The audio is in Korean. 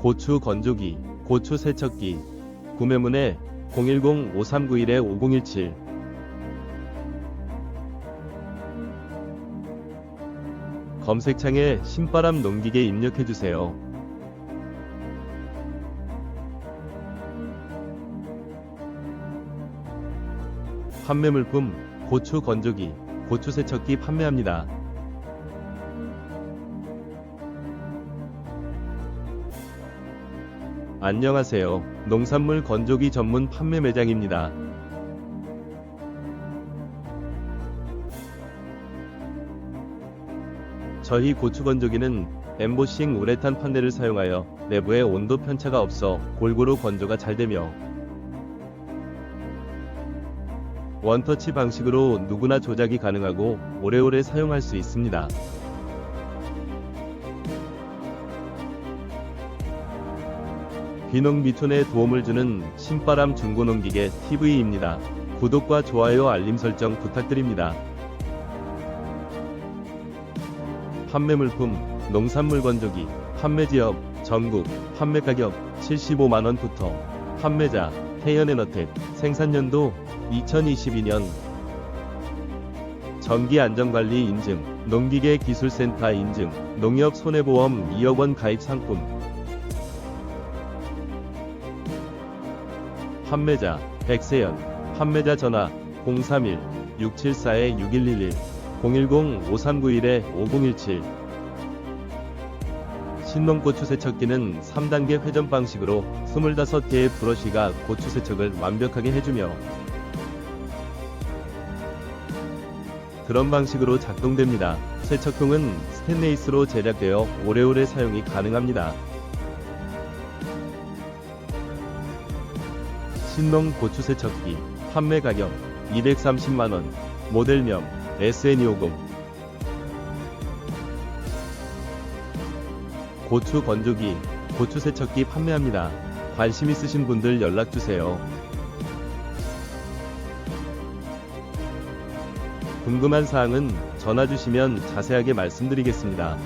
고추 건조기, 고추 세척기. 구매문의 010-5391-5017 검색창에 신바람 농기계 입력해주세요. 판매 물품 고추 건조기, 고추 세척기 판매합니다. 안녕하세요. 농산물 건조기 전문 판매 매장입니다. 저희 고추 건조기는 엠보싱 우레탄 판넬을 사용하여 내부에 온도 편차가 없어 골고루 건조가 잘 되며 원터치 방식으로 누구나 조작이 가능하고 오래오래 사용할 수 있습니다. 귀농 미톤에 도움을 주는 신바람 중고농기계 TV입니다. 구독과 좋아요 알림 설정 부탁드립니다. 판매 물품 농산물 건조기 판매 지역 전국 판매 가격 75만원부터 판매자 태연에너텍 생산연도 2022년 전기안전관리 인증 농기계 기술센터 인증 농협 손해보험 2억원 가입 상품 판매자 백세연 판매자 전화 031-674-6111 010-5391-5017 신농고추 세척기는 3단계 회전 방식으로 25개의 브러쉬가 고추 세척을 완벽하게 해주며 그런 방식으로 작동됩니다. 세척통은 스테인레이스로 제작되어 오래오래 사용이 가능합니다. 신농 고추 세척기 판매 가격 230만원 모델명 SN250 고추 건조기 고추 세척기 판매합니다. 관심 있으신 분들 연락주세요. 궁금한 사항은 전화 주시면 자세하게 말씀드리겠습니다.